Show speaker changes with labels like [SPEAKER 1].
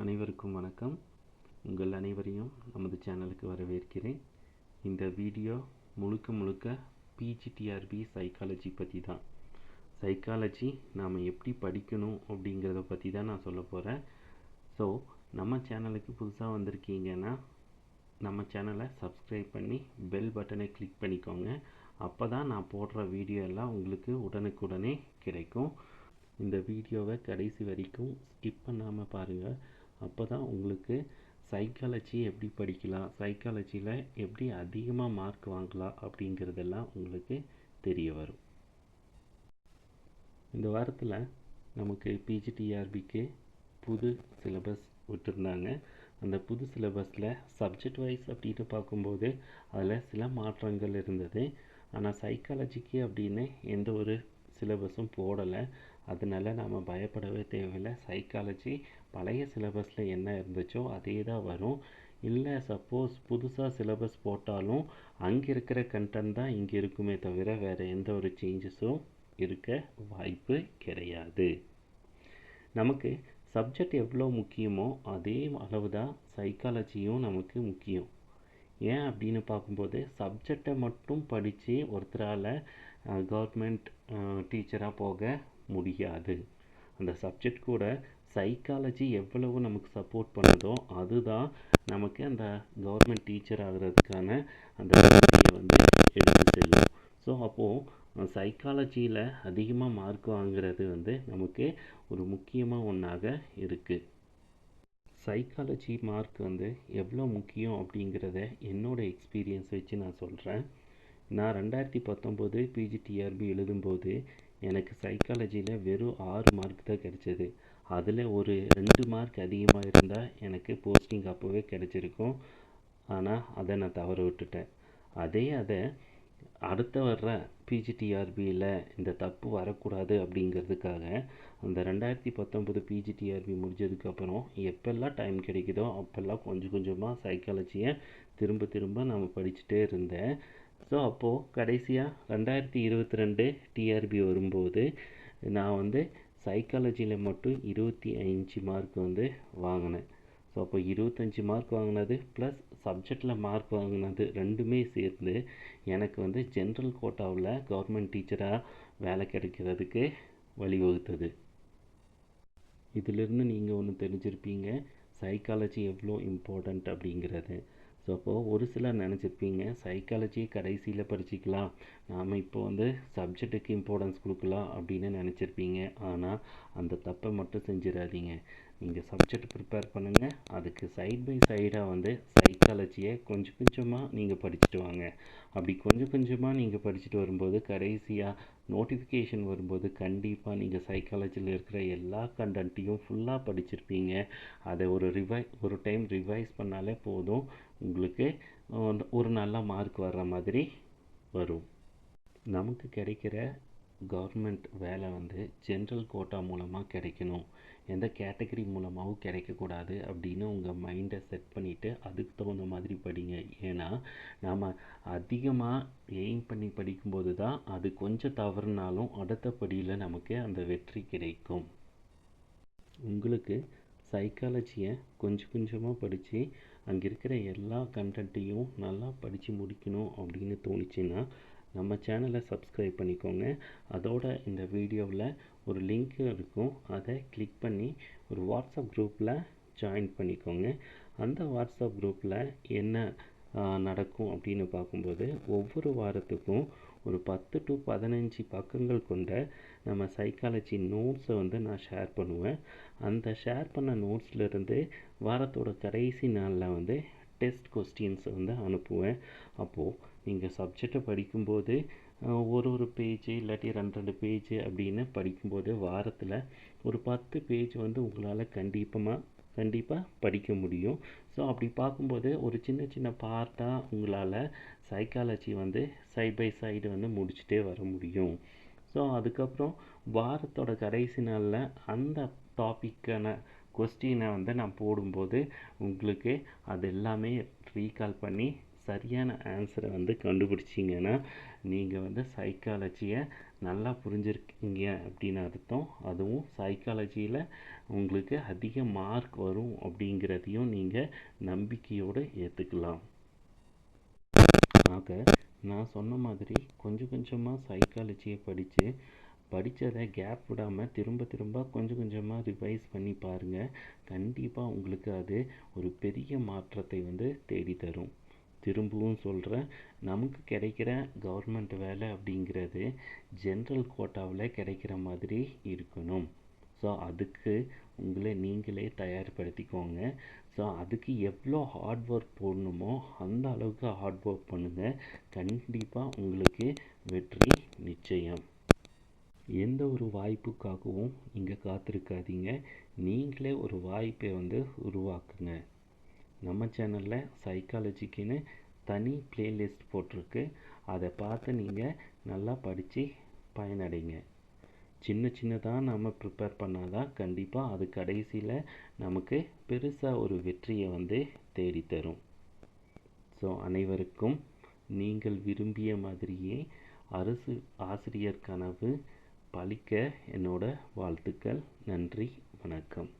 [SPEAKER 1] அனைவருக்கும் வணக்கம். உங்கள் அனைவரையும் நமது சேனலுக்கு வரவேற்கிறேன். இந்த வீடியோ முழுக்க முழுக்க பிஜிடிஆர்பி சைக்காலஜி பற்றி தான். சைக்காலஜி நாம் எப்படி படிக்கணும் அப்படிங்கிறத பற்றி தான் நான் சொல்ல போகிறேன் ஸோ நம்ம சேனலுக்கு புதுசாக வந்திருக்கீங்கன்னா நம்ம சேனலை சப்ஸ்கிரைப் பண்ணி பெல் பட்டனை கிளிக் பண்ணிக்கோங்க. அப்போ தான் நான் போடுற வீடியோ எல்லாம் உங்களுக்கு உடனுக்குடனே கிடைக்கும். இந்த வீடியோவை கடைசி வரைக்கும் ஸ்கிப் பண்ணாமல் பாருங்கள் அப்போ தான் உங்களுக்கு சைக்காலஜி எப்படி படிக்கலாம் சைக்காலஜியில் எப்படி அதிகமாக மார்க் வாங்கலாம் அப்படிங்கிறதெல்லாம் உங்களுக்கு தெரிய வரும். இந்த வாரத்தில் நமக்கு பிஜிடிஆர்பிக்கு புது சிலபஸ் விட்டுருந்தாங்க. அந்த புது சிலபஸில் சப்ஜெக்ட் வைஸ் அப்படின்னு பார்க்கும்போது அதில் சில மாற்றங்கள் இருந்தது. ஆனால் சைக்காலஜிக்கு அப்படின்னு எந்த ஒரு சிலபஸும் போடலை. அதனால நாம் பயப்படவே தேவையில்லை. சைக்காலஜி பழைய சிலபஸில் என்ன இருந்துச்சோ அதே தான் வரும். இல்லை சப்போஸ் புதுசாக சிலபஸ் போட்டாலும் அங்கே இருக்கிற கண்டென்ட் தான் இங்கே இருக்குமே தவிர வேறு எந்த ஒரு சேஞ்சஸும் இருக்க வாய்ப்பு கிடையாது. நமக்கு சப்ஜெக்ட் எவ்வளோ முக்கியமோ அதே அளவு தான் சைக்காலஜியும் நமக்கு முக்கியம். ஏன் அப்படின்னு பார்க்கும்போது சப்ஜெக்டை மட்டும் படித்து ஒருத்தரால் கவர்மெண்ட் டீச்சராக போக முடியாது. அந்த சப்ஜெக்ட் கூட சைக்காலஜி எவ்வளவு நமக்கு சப்போர்ட் பண்ணுதோ அதுதான் நமக்கு அந்த கவர்மெண்ட் டீச்சர் ஆகிறதுக்கான அந்த வசதியை வந்து எடுத்து செல்லும். ஸோ அப்போது சைக்காலஜியில் அதிகமாக மார்க் வாங்குறது வந்து நமக்கு ஒரு முக்கியமாக ஒன்றாக இருக்குது சைக்காலஜி மார்க் வந்து எவ்வளோ முக்கியம் அப்படிங்கிறத என்னோடய எக்ஸ்பீரியன்ஸ் வச்சு நான் சொல்கிறேன் நான் ரெண்டாயிரத்தி பத்தொம்போது பிஜிடிஆர்பி எழுதும்போது எனக்கு சைக்காலஜியில் வெறும் ஆறு மார்க் தான் கிடச்சிது. அதில் ஒரு ரெண்டு மார்க் அதிகமாக இருந்தால் எனக்கு போஸ்டிங் அப்போவே கிடச்சிருக்கும். ஆனால் அதை நான் தவற விட்டுட்டேன். அதே அதை அடுத்த வர்ற பிஜிடிஆர்பியில் இந்த தப்பு வரக்கூடாது அப்படிங்கிறதுக்காக அந்த ரெண்டாயிரத்தி பத்தொம்பது பிஜிடிஆர்பி முடிஞ்சதுக்கப்புறம் எப்பெல்லாம் டைம் கிடைக்குதோ அப்போல்லாம் கொஞ்சம் கொஞ்சமாக சைக்காலஜியை திரும்ப திரும்ப நம்ம படிச்சுட்டே இருந்தேன். ஸோ அப்போது கடைசியாக ரெண்டாயிரத்தி இருபத்தி ரெண்டு டிஆர்பி வரும்போது நான் வந்து சைக்காலஜியில் மட்டும் இருபத்தி அஞ்சு மார்க் வந்து வாங்கினேன். ஸோ அப்போ இருபத்தஞ்சி மார்க் வாங்கினது ப்ளஸ் சப்ஜெக்டில் மார்க் வாங்கினது ரெண்டுமே சேர்ந்து எனக்கு வந்து ஜென்ரல் கோட்டாவில் கவர்மெண்ட் டீச்சராக வேலை கிடைக்கிறதுக்கு வழிவகுத்தது. இதிலிருந்து நீங்கள் ஒன்று தெரிஞ்சிருப்பீங்க சைக்காலஜி எவ்வளோ இம்பார்ட்டண்ட் அப்படிங்கிறது. ஸோ அப்போது ஒரு சிலர் நினச்சிருப்பீங்க சைக்காலஜி கடைசியில் படிச்சிக்கலாம். நாம் இப்போ வந்து சப்ஜெக்ட்டுக்கு இம்பார்ட்டன்ஸ் கொடுக்கலாம் அப்படின்னு நினச்சிருப்பீங்க. ஆனால் அந்த தப்பை மட்டும் செஞ்சிடாதீங்க. நீங்கள் சப்ஜெக்ட் ப்ரிப்பேர் பண்ணுங்கள் அதுக்கு சைட் பை சைடாக வந்து சைக்காலஜியை கொஞ்சம் கொஞ்சமாக நீங்கள் படிச்சுட்டு வாங்க. அப்படி கொஞ்சம் கொஞ்சமாக நீங்கள் படிச்சுட்டு வரும்போது கடைசியாக நோட்டிஃபிகேஷன் வரும்போது கண்டிப்பாக நீங்கள் சைக்காலஜியில் இருக்கிற எல்லா கண்டென்ட்டையும் ஃபுல்லாக படிச்சிருப்பீங்க. அதை ஒரு ரிவை ஒரு டைம் ரிவைஸ் பண்ணாலே போதும். உங்களுக்கு ஒரு நல்ல மார்க் வர்ற மாதிரி வரும். நமக்கு கிடைக்கிற கவர்மெண்ட் வேலை வந்து ஜென்ரல் கோட்டா மூலமாக கிடைக்கணும். எந்த கேட்டகரி மூலமாகவும் கிடைக்கக்கூடாது அப்படின்னு உங்கள் மைண்டை செட் பண்ணிவிட்டு அதுக்கு தகுந்த மாதிரி படிங்க. ஏன்னா நாம் அதிகமாக எய்ம் பண்ணி படிக்கும்போது தான் அது கொஞ்சம் தவறுனாலும் அடுத்த படியில் நமக்கு அந்த வெற்றி கிடைக்கும். உங்களுக்கு சைக்காலஜியை கொஞ்சம் கொஞ்சமாக படித்து அங்கே இருக்கிற எல்லா கண்டென்ட்டையும் நல்லா படித்து முடிக்கணும் அப்படின்னு தோணுச்சுன்னா நம்ம சேனலை சப்ஸ்கிரைப் பண்ணிக்கோங்க. அதோட இந்த வீடியோவில் ஒரு லிங்க் இருக்கும். அதை கிளிக் பண்ணி ஒரு வாட்ஸ்அப் குரூப்பில் ஜாயின் பண்ணிக்கோங்க. அந்த வாட்ஸ்அப் குரூப்பில் என்ன நடக்கும் அப்படின்னு பார்க்கும்போது ஒவ்வொரு வாரத்துக்கும் ஒரு பத்து டு பதினஞ்சு பக்கங்கள் கொண்ட நம்ம சைக்காலஜி நோட்ஸை வந்து நான் ஷேர் பண்ணுவேன். அந்த ஷேர் பண்ண நோட்ஸ்லேருந்து வாரத்தோட கடைசி நாளில் வந்து டெஸ்ட் கொஸ்டின்ஸை வந்து அனுப்புவேன். அப்போது நீங்கள் சப்ஜெக்டை படிக்கும்போது ஒரு ஒரு பேஜ் இல்லாட்டி ரெண்டு ரெண்டு பேஜ் அப்படின்னு படிக்கும்போது வாரத்தில் ஒரு பத்து பேஜ் வந்து உங்களால் கண்டிப்பாக கண்டிப்பாக படிக்க முடியும். ஸோ அப்படி பார்க்கும்போது ஒரு சின்ன சின்ன பார்ட்டாக உங்களால் சைக்காலஜி வந்து சைட் பை சைடு வந்து முடிச்சுட்டே வர முடியும். ஸோ அதுக்கப்புறம் வாரத்தோட கடைசி நாளில் அந்த டாப்பிக்கான கொஸ்டினை வந்து நான் போடும்போது உங்களுக்கு அது எல்லாமே ரீகால் பண்ணி சரியான ஆன்சரை வந்து கண்டுபிடிச்சிங்கன்னா நீங்கள் வந்து சைக்காலஜியை நல்லா புரிஞ்சிருக்கீங்க அப்படின்னு அர்த்தம். அதுவும் சைக்காலஜியில் உங்களுக்கு அதிக மார்க் வரும் அப்படிங்கிறதையும் நீங்கள் நம்பிக்கையோடு ஏற்றுக்கலாம் ஆக நான் சொன்ன மாதிரி கொஞ்சம் கொஞ்சமாக சைக்காலஜியை படித்து படித்ததை கேப் விடாமல் திரும்ப திரும்ப கொஞ்சம் கொஞ்சமாக ரிவைஸ் பண்ணி பாருங்கள் கண்டிப்பாக உங்களுக்கு அது ஒரு பெரிய மாற்றத்தை வந்து தேடி தரும் திரும்பவும் சொல்கிறேன் நமக்கு கிடைக்கிற கவர்மெண்ட் வேலை அப்படிங்கிறது ஜென்ரல் கோட்டாவில் கிடைக்கிற மாதிரி இருக்கணும். ஸோ அதுக்கு உங்களை நீங்களே தயார்படுத்திக்கோங்க. ஸோ அதுக்கு எவ்வளோ ஹார்ட் ஒர்க் போடணுமோ அந்த அளவுக்கு ஹார்ட் ஒர்க் பண்ணுங்கள் கண்டிப்பாக உங்களுக்கு வெற்றி நிச்சயம். எந்த ஒரு வாய்ப்புக்காகவும் இங்கே காத்திருக்காதீங்க. நீங்களே ஒரு வாய்ப்பை வந்து உருவாக்குங்க. நம்ம சேனலில் சைக்காலஜிக்குன்னு தனி பிளேலிஸ்ட் போட்டிருக்கு. அதை பார்த்து நீங்கள் நல்லா படித்து பயனடைங்க. சின்ன சின்னதாக நம்ம ப்ரிப்பேர் பண்ணாதான் கண்டிப்பாக அது கடைசியில் நமக்கு பெருசாக ஒரு வெற்றியை வந்து தேடித்தரும். ஸோ அனைவருக்கும் நீங்கள் விரும்பிய மாதிரியே அரசு ஆசிரியர் கனவு பழிக்க என்னோட வாழ்த்துக்கள். நன்றி வணக்கம்.